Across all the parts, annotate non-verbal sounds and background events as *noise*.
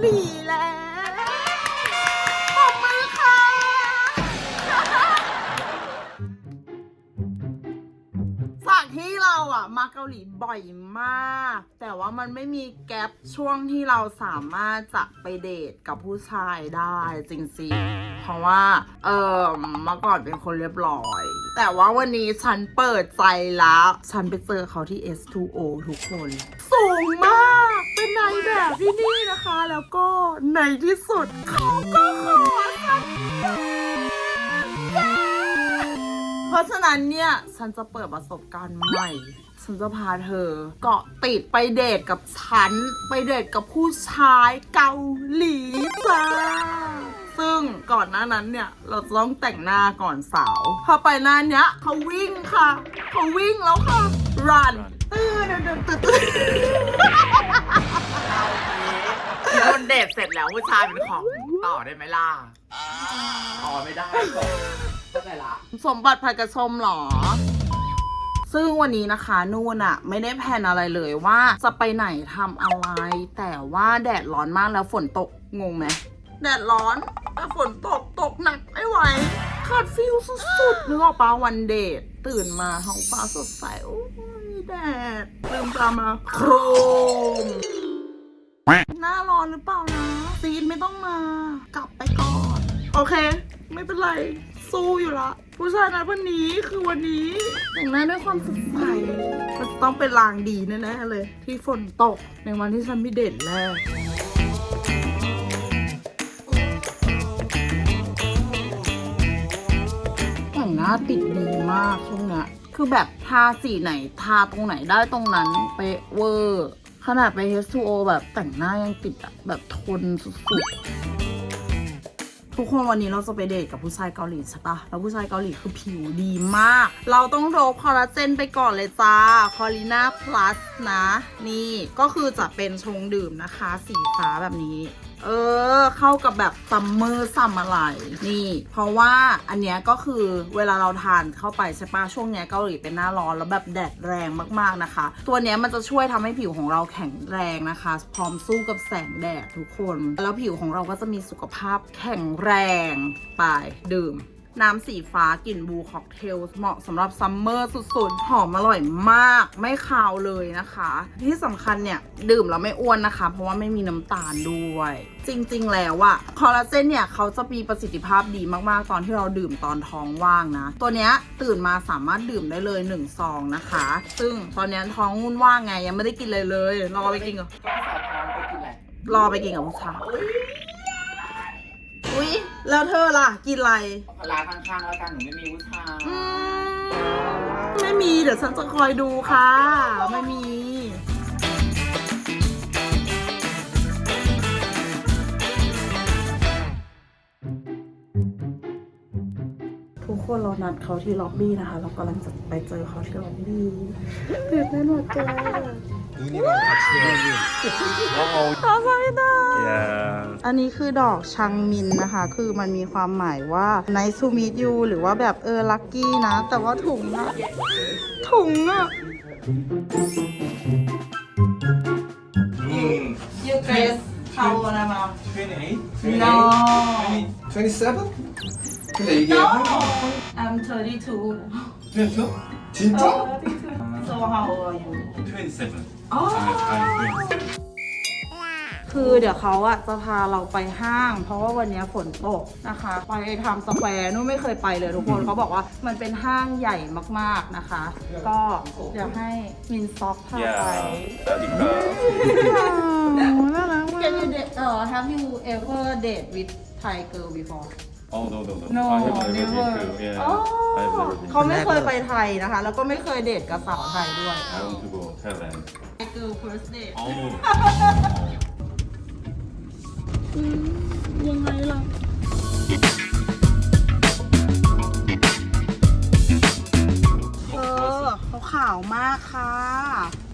หลีแล้วปรบมือค่ะ จากที่เราอะมาเกาหลีบ่อยมาก แต่ว่ามันไม่มีแกลบช่วงที่เราสามารถจะไปเดทกับผู้ชายได้จริงๆ เพราะว่า เออเมื่อก่อนเป็นคนเรียบร้อย แต่ว่าวันนี้ฉันเปิดใจแล้ว ฉันไปเจอเขาที่ S2O ทุกคน สูงมาก เป็นนายแบบที่นี่นะคะ แล้วก็ในที่สุดเขาก็ขอฉันเพราะฉะนั้นเนี่ย ฉันจะเปิดประสบการณ์ใหม่ ฉันจะพาเธอ เกาะติดไปเดทกับฉัน ไปเดทกับผู้ชายเกาหลีจ้าซึ่งก่อนหน้านั้นเนี่ยเราจะต้องแต่งหน้าก่อนสาวพอไปหน้าเนี้ยเขาวิ่งค่ะ เขาวิ่งแล้วค่ะ run ตื่นตื่นตื่นตื่น คนเดทเสร็จแล้วผู้ชายเป็นของต่อได้ไหมล่ะต่อไม่ได้ก่อนเข้าใจละสมบัติผัดกระชมเหรอ ซึ่งวันนี้นะคะนู่นอะไม่ได้แพลนอะไรเลยว่าจะไปไหนทำอะไร แต่ว่าแดดร้อนมากแล้วฝนตกงงไหมแดดร้อนแต่ฝนตกตกหนักไม่ไหวขาดฟิลสุดๆนึกออกปะวันเดทตื่นมาท้องฟ้าสดใสโอ้ยมีแดดลืมตามาโครม หน้าร้อนหรือเปล่านะ ซีนไม่ต้องมา กลับไปก่อน โอเค ไม่เป็นไร สู้อยู่ละ ผู้ชายนัดวันนี้คือวันนี้ แต่งหน้าด้วยความสดใสมันจะต้องเป็นลางดีแน่ๆเลย ที่ฝนตกในวันที่ฉันมีเด่นแรกแต่งหน้าติดดีมากช่วงเนี้ยคือแบบทาสีไหนทาตรงไหนได้ตรงนั้นเป๊ะเวอร์ ขนาดไป H2O แบบแต่งหน้ายังติดอะแบบทนสุดๆ ทุกคนวันนี้เราจะไปเดทกับผู้ชายเกาหลีใช่ปะแล้วผู้ชายเกาหลีคือผิวดีมาก เราต้องโดบคอลลาเจนไปก่อนเลยจ้า คอลิน่าพลัสนะ นี่ก็คือจะเป็นชงดื่มนะคะ สีฟ้าแบบนี้ เออ เข้ากับแบบซัมเมอร์ซัมอะไร นี่ เพราะว่าอันเนี้ยก็คือเวลาเราทานเข้าไปใช่ปะช่วงเนี้ยเกาหลีเป็นหน้าร้อนแล้วแบบแดดแรงมากๆนะคะ ตัวเนี้ยมันจะช่วยทำให้ผิวของเราแข็งแรงนะคะ พร้อมสู้กับแสงแดดทุกคน แล้วผิวของเราก็จะมีสุขภาพแข็งแรงไปดื่ม น้ำสีฟ้ากลิ่นบลูค็อกเทล เหมาะสำหรับซัมเมอร์สุดๆ หอมอร่อยมาก ไม่คาวเลยนะคะ ที่สำคัญเนี่ย ดื่มแล้วไม่อ้วนนะคะ เพราะว่าไม่มีน้ำตาลด้วย จริงๆ แล้วอะคอลลาเจนเนี่ย เขาจะมีประสิทธิภาพดีมากๆ ตอนที่เราดื่มตอนท้องว่างนะ ตัวเนี้ยตื่นมาสามารถดื่มได้เลย1ซองนะคะ ซึ่งตอนเนี้ยท้องงุ่นว่างไงยังไม่ได้กินเลยเลยรอไปกินกับก็สาวท้องไปกินอะไรรอไปกินกับผู้ชาย อุ๊ยแล้วเธอล่ะ กินอะไรพลาข้างๆแล้วกันหนูไม่มีผู้ชายอืมไม่มีเดี๋ยวฉันจะคอยดูค่ะ ไม่มี ทุกคนเรานัดเขาที่ล็อบบี้นะคะ เรากำลังจะไปเจอเขาที่ล็อบบี้ตื่นเต้นหมดจ้า 눈이랑 같이 해야지. ขอไปนะ Yeah. อันนี้คือดอกชังมินนะคะ คือมันมีความหมายว่า nice to meet you หรือว่าแบบเออ lucky นะ แต่ว่าถุงอะถุงอะ 음. you guess how old am I 28? No 27? 근데 이게 No 한국 I'm 32 22? 진짜? Oh, 32 So how old are you 27. คือเดี๋ยวเขาอะจะพาเราไปห้าง เพราะว่าวันนี้ฝนตกนะคะ ไปทำสแควร์นู่นไม่เคยไปเลยทุกคนเขาบอกว่ามันเป็นห้างใหญ่มากๆนะคะ ก็เดี๋ให้มินซอกพาไป สวัสดีน่ารักมา Can you date เอ่อ Have you ever date with Thai girl before Oh no no no, No never Never. yeah Oh, เขาไม่เคยไปไทยนะคะ แล้วก็ไม่เคยเดทกับสาวไทยด้วย I want to go Thailand Thai girl first date Oh. ยังไงล่ะ เออเขาขาวมากค่ะ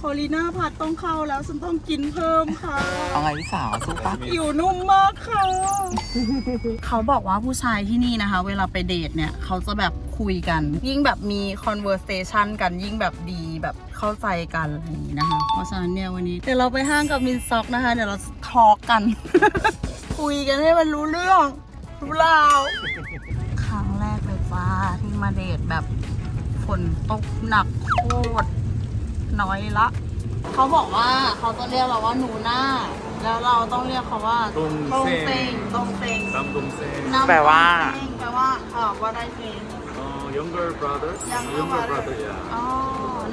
คอลีน่าพัดต้องเข้าแล้วฉันต้องกินเพิ่มค่ะ เอาไงพี่สาวสู้ปะอยู่นุ่มมากค่ะ เขาบอกว่าผู้ชายที่นี่นะคะ เวลาไปเดทเนี่ย เขาจะแบบคุยกัน ยิ่งแบบมี conversation กันยิ่งแบบดีแบบเข้าใจกันอะไรอย่างนี้นะคะ เพราะฉะนั้นเนี่ยวันนี้เดี๋ยวเราไปห้างกับมินซ็อกนะคะ เดี๋ยวเราทอล์กกัน คุยกันให้มันรู้เรื่องรู้ราวครั้งแรกเลยจ้าที่มาเดทแบบฝนตกหนักโคตร น้อยละ เขาบอกว่าเขาต้องเรียกเราว่าหนูหน้า แล้วเราต้องเรียกเขาว่าตรงเซ็ง ตรงเซ็งตามตรงเซงแปลว่า แปลว่าเออว่าได้เซ็อ๋อ younger brother. younger brother, ยอ๋อ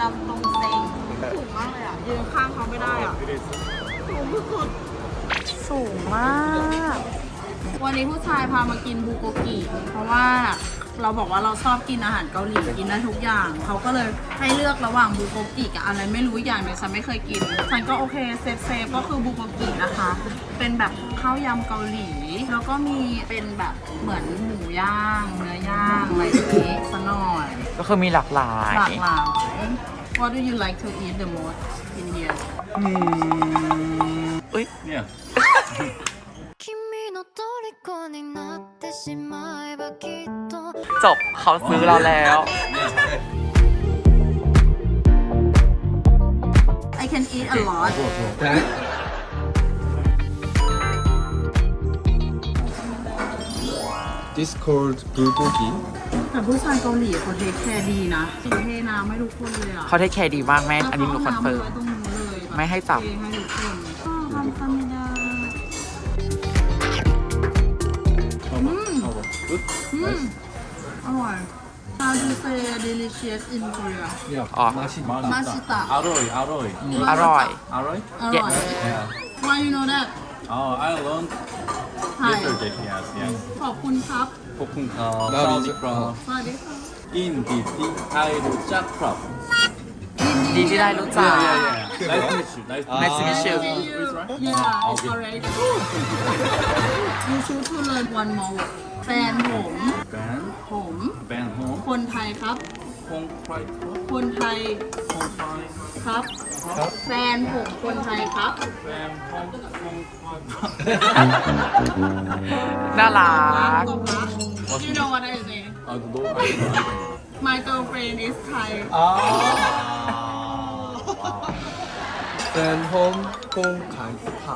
นำตรงเซ็งสูงมากเลยอะ ยืนข้างเขาไม่ได้อะสูงสุด สูงมาก วันนี้ผู้ชายพามากินบุโกกิ เพราะว่า เราบอกว่าเราชอบกินอาหารเกาหลีกินได้ทุกอย่าง เขาก็เลยให้เลือกระหว่างบูโกกิกับอะไรไม่รู้อย่างหนึงฉันไม่เคยกิน ฉันก็โอเคเซฟเซฟก็คือบูโกกินะคะ เป็นแบบข้าวยำเกาหลี แล้วก็มีเป็นแบบเหมือนหมูย่าง เนื้อย่างอะไรอย่างนี้ซะหน่อย ก็คือมีหลากหลาย หลากหลาย What do you like to eat the most in here อุ้ย yeah 君の虜になってしまえばきっと จบเขาซื้อเราแล้ว I can eat a lot This called bulgogi. แต่ผู้ชายเกาหลีเขาเทคแคร์ดีนะกินเทน้ำให้ทุกคนเลยอะเขาได้แคร์ดีมากแม่ อันนี้หนูคอนเฟิร์ม แล้วขาาำไว้ตรงนู้นเลยแบบไม่ให้จับ เทให้ทุกคนอ้าวทำซามิดา How about, how about good อืมอร่อ ย How do you say delicious in Korea Yeah. 아. 맛있다. 맛있다 아로이 아로이 อร่อย 아로이 อร่อย yeah Why you know that oh I learned Hi yesterday yes yes ขอบคุณครับ 폭풍 카 나 사우디 이제- from สวัสดีค่ะ in the the I do jack crop ดีที่ได้รู้จัก yeah yeah yeah nice to meet you nice to Ah. meet Nice to meet you. See you. right? Yeah, it's Okay. alright. You should to learn one more word. แฟนผม Ben ผม Ben home คนไทยครับ home fried crop คนไทย home fried ครับแฟนผมคนไทยครับ Ben home home fried crop น่ารัก ตบรัก You know what I say 아 너, I don't know. My girlfriend is Thai Then home home kai pa.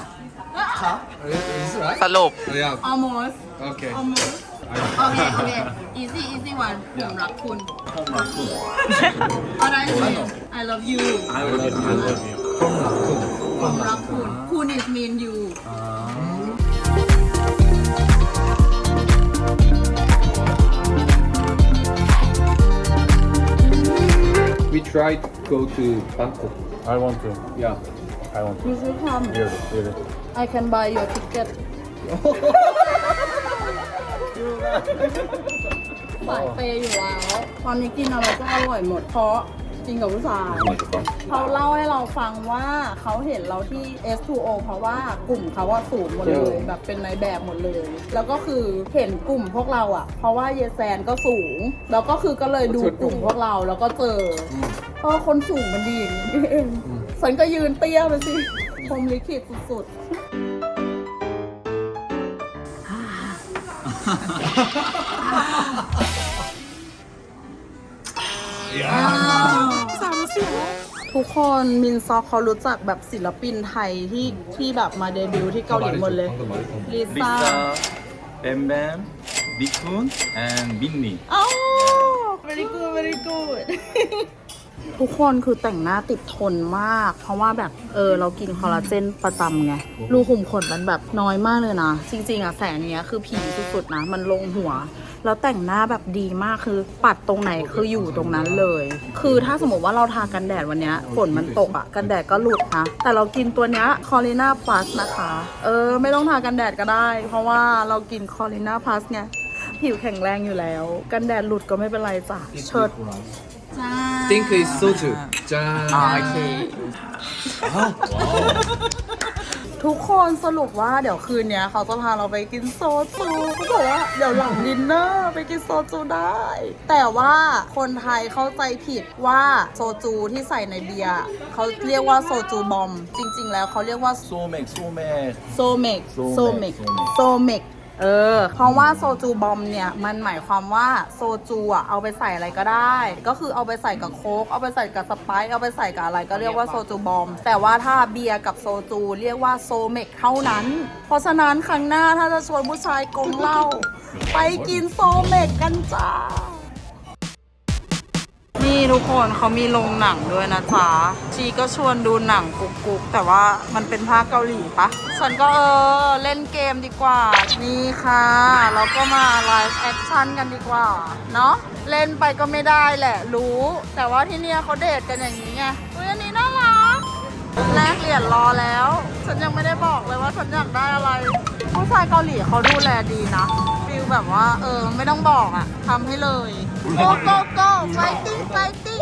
Pa? Is it right? สรุป Yeah. almost Okay. almost *laughs* โอเคโอเค easy easy one ผมรักคุณ home raccoon. *laughs* What I say I love you I love you. I love you. Home raccoon. ผมรักคุณ คุณ is mean you We tried to go to Bangkok. I want to. Yeah. I want to. You should come Really, really. I can buy your ticket สายเปย์อยู่แล้วตอนนี้กินอะไรก็อร่อยหมดเพราะ กินกับผู้ชายเขาเล่าให้เราฟังว่าเขาเห็นเราที่ S2O เพราะว่ากลุ่มเขาว่าสูงหมดเลยแบบเป็นในแบบหมดเลย แล้วก็คือเห็นกลุ่มพวกเราอะ เพราะว่าเยแซนก็สูง แล้วก็คือก็เลยดูกลุ่มพวกเราแล้วก็เจออเพราะว่าคนสูงมันดีอย่างนี้เองฉันก็ยืนเตี้ยไปสิพรหมลิขิตสุดๆ ทุกคนมินซอกเขารู้จักแบบศิลปินไทยที่ที่แบบมาเดบิวต์ที่เกาหลีหมดเลย ลิซ่า Lisa, Bam Bam, Nikun, and Minnie. อ้ very good very good ทุกคนคือแต่งหน้าติดทนมาก เพราะว่าแบบเออเรากินคอลลาเจนประจำไง รูขุมขนมันแบบน้อยมากเลยนะ จริงๆอะแสงเนี้ยคือผีสุดๆนะ มันลงหัว แล้วแต่งหน้าแบบดีมากคือปัดตรงไหนคืออยู่ตรงนั้นเลย คือถ้าสมมติว่าเราทากันแดดวันเนี้ยฝนมันตกอะกันแดดก็หลุดนะแต่เรากินตัวเนี้ยคอลิน่าพลัสนะคะเออไม่ต้องทากันแดดก็ได้ เพราะว่าเรากินคอลิน่าพลัสไงผิวแข็งแรงอยู่แล้ว กันแดดหลุดก็ไม่เป็นไรจ้ะเชิดจ้า Think it's soju. อ่า 짠. โอเค ทุกคนสรุปว่าเดี๋ยวคืนนี้เขาจะพาเราไปกินโซจูเขาบอกว่าเดี๋ยวหลังดินเนอร์ไปกินโซจูได้ แต่ว่าคนไทยเข้าใจผิดว่าโซจูที่ใส่ในเบียร์เขาเรียกว่าโซจูบอม จริง ๆ แล้วเขาเรียกว่าโซเมกโซเมกโซเมกโซเมกโซเมก เออ เพราะว่าโซจูบอมเนี่ย มันหมายความว่าโซจูอะเอาไปใส่อะไรก็ได้ ก็คือเอาไปใส่กับโค้กเอาไปใส่กับสไปซ์เอาไปใส่กับอะไรก็เรียกว่าโซจูบอม แต่ว่าถ้าเบียร์กับโซจูเรียกว่าโซเมกเท่านั้น เพราะฉะนั้นครั้งหน้าถ้าจะชวนผู้ชายกงเหล้าไปกินโซเมกกันจ้า นี่ทุกคนเขามีโรงหนังด้วยนะจ๊ะชีก็ชวนดูหนังกุ๊กกุ๊กแต่ว่ามันเป็นภาคเกาหลีปะฉันก็เออ เล่นเกมดีกว่า นี่ค่ะเราก็มาไลฟ์แอคชั่นกันดีกว่า เนาะเล่นไปก็ไม่ได้แหละรู้ แต่ว่าที่เนี่ยเขาเดทกันอย่างนี้ไงอุ้ยอันนี้น่ารักแลกเหรียญรอแล้ว ฉันยังไม่ได้บอกเลยว่าฉันอยากได้อะไรผู้ชายเกาหลีเขาดูแลดีนะฟิลแบบว่าเออไม่ต้องบอกอะทำให้เลย go go go fighting fighting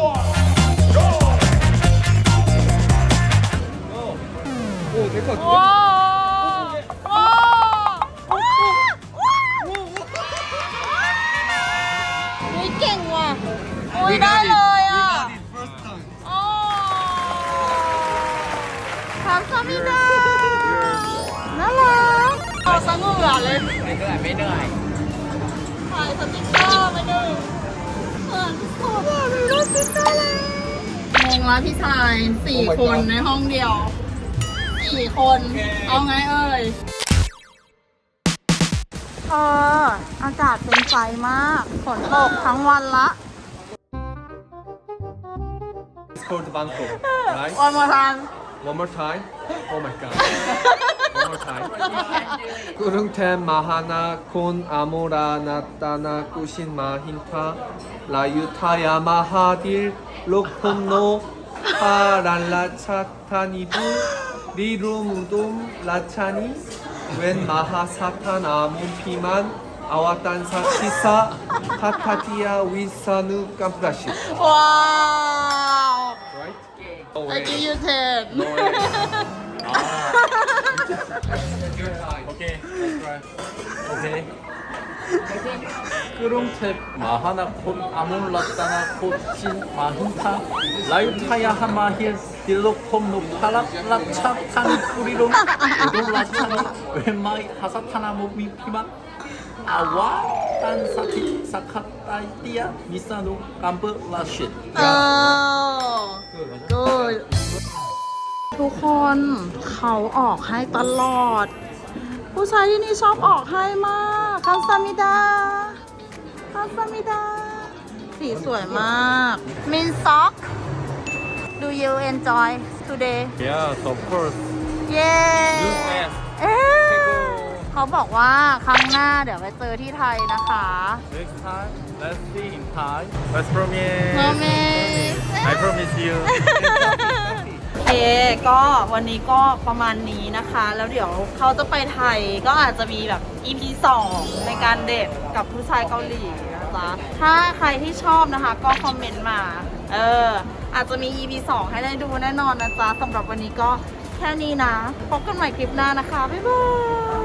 ว้าวว้าวว้าวว้าวอุ้ยเก่งว่ะอุ้ยได้เลยอะโอ้ทำซามิดาน่ารักเอาสังเหงื่อเลยไม่เหนื่อยไม่เหนื่อย มีรูปสติ๊กเกอร์เลยงงแล้วพี่ชายสี่คนในห้องเดียวสี่คน เอาไงเอ่ยเอออากาศเป็นใจมาก ฝนตกทั้งวันละ It's called Bangkok, right? วันมาทาน One more time. Oh my god. One more time. 구릉템 마하나 콘 아모라 나타나 꾸신 마힌타 라유타야 마하딜 로콘노 파랄라 차타니부 리루무돔 라차니 웬 마하사탄 아몬피만 아와탄사 시사 타타티야 위사누 깜프라시 와우 Right? No I way. give you 10 No *laughs* 오케이. 크롱탭 마하나콘 아몰라타나코친 마힌타 라유타야 하마힐 딜로콤노 파라라차탄 뿌리롱 오돌라차노 웬마이 하사타나모 미피마 아와 딴 사키 사카타이티야 미사노 깜브 라쉿 굿 ทุกคนเขาออกให้ตลอด ผู้ชายที่นี่ชอบออกให้มากคันซามิดาคันซามิดา สีสวยมากมินซ็อก Do you enjoy today Yes of course Yeah best เอ๊ะเขาบอกว่าครั้งหน้าเดี๋ยวไปเจอที่ไทยนะคะ Next time let's see in Thai Let's promise Promise I promise you โอ เค ก็วันนี้ก็ประมาณนี้นะคะ แล้วเดี๋ยวเขาจะไปไทยก็อาจจะมีแบบ EP 2 ในการเดทกับผู้ชายเกาหลีนะจ๊ะถ้าใครที่ชอบนะคะ ก็คอมเมนต์มา เออ อาจจะมี EP 2 ให้ได้ดูแน่นอนนะจ๊ะสำหรับวันนี้ก็แค่นี้นะ พบกันใหม่คลิปหน้านะคะ บ๊ายบาย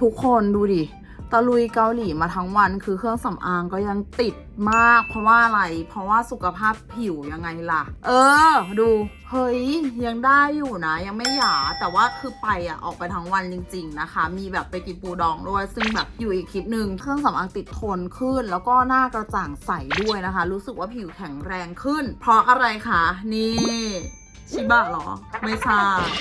ทุกคนดูดิ ตะลุยเกาหลีมาทั้งวันคือเครื่องสำอางก็ยังติดมาก เพราะว่าอะไร เพราะว่าสุขภาพผิวยังไงล่ะ เออ ดูเฮ้ยยังได้อยู่นะ ยังไม่หยาแต่ว่าคือไปอะออกไปทั้งวันจริง ๆนะคะ มีแบบไปกินปูดองด้วย ซึ่งแบบอยู่อีกคลิปหนึ่งเครื่องสำอางติดทนขึ้น แล้วก็หน้ากระจ่างใสด้วยนะคะ รู้สึกว่าผิวแข็งแรงขึ้น เพราะอะไรคะนี่ ชิบะเหรอ ไม่ใช่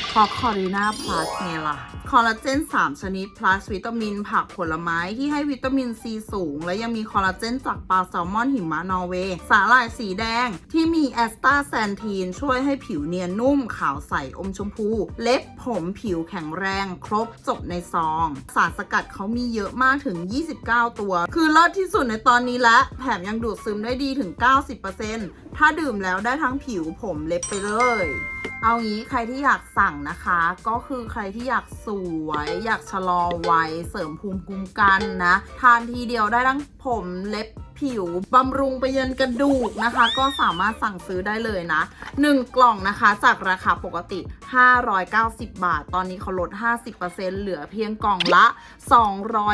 เพราะคอรีนาพลัสไงล่ะ คอลลาเจน 3 ชนิด plus วิตามินผักผลไม้ที่ให้วิตามินซีสูง และยังมีคอลลาเจนจากปลาแซลมอนหิมะนอร์เวย์ สาหร่ายสีแดงที่มีแอสตาแซนทีน ช่วยให้ผิวเนียนนุ่มขาวใสอมชมพู เล็บผมผิวแข็งแรงครบจบในซอง สารสกัดเขามีเยอะมากถึง 29 ตัว คือเลิศที่สุดในตอนนี้และแถมยังดูดซึมได้ดีถึง 90% ถ้าดื่มแล้วได้ทั้งผิวผมเล็บไปเลย เอางี้ใครที่อยากสั่งนะคะ ก็คือใครที่อยากสวย อยากชะลอวัยเสริมภูมิคุ้มกันนะ ทานทีเดียวได้ทั้งผมเล็บผิวบำรุงไปยันกระดูกนะคะ ก็สามารถสั่งซื้อได้เลยนะ 1 กล่องนะคะ จากราคาปกติ 590 บาท ตอนนี้เขาลด 50%เหลือเพียงกล่องละ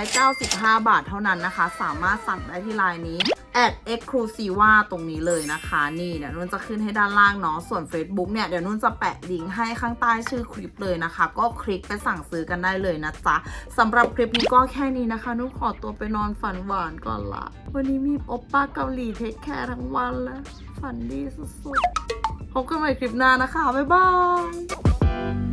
295 บาทเท่านั้นนะคะ สามารถสั่งได้ที่ไลน์นี้ at exclusiva ตรงนี้เลยนะคะ นี่เดี๋ยวนุ่นจะขึ้นให้ด้านล่างเนาะ ส่วน Facebook เนี่ย เดี๋ยวนุ่นจะแปะลิงก์ให้ข้างใต้ชื่อคลิปเลยนะคะ ก็คลิกไปสั่งซื้อกันได้เลยนะจ๊ะสำหรับคลิปนี้ก็แค่นี้นะคะ นุ่นขอตัวไปนอนฝันหวานก่อนละ วันนี้มีโอปป้าเกาหลีเทคแคร์ทั้งวันแล้ว ฝันดีสุดๆพบกันใหม่คลิปหน้านะคะ บ๊ายบาย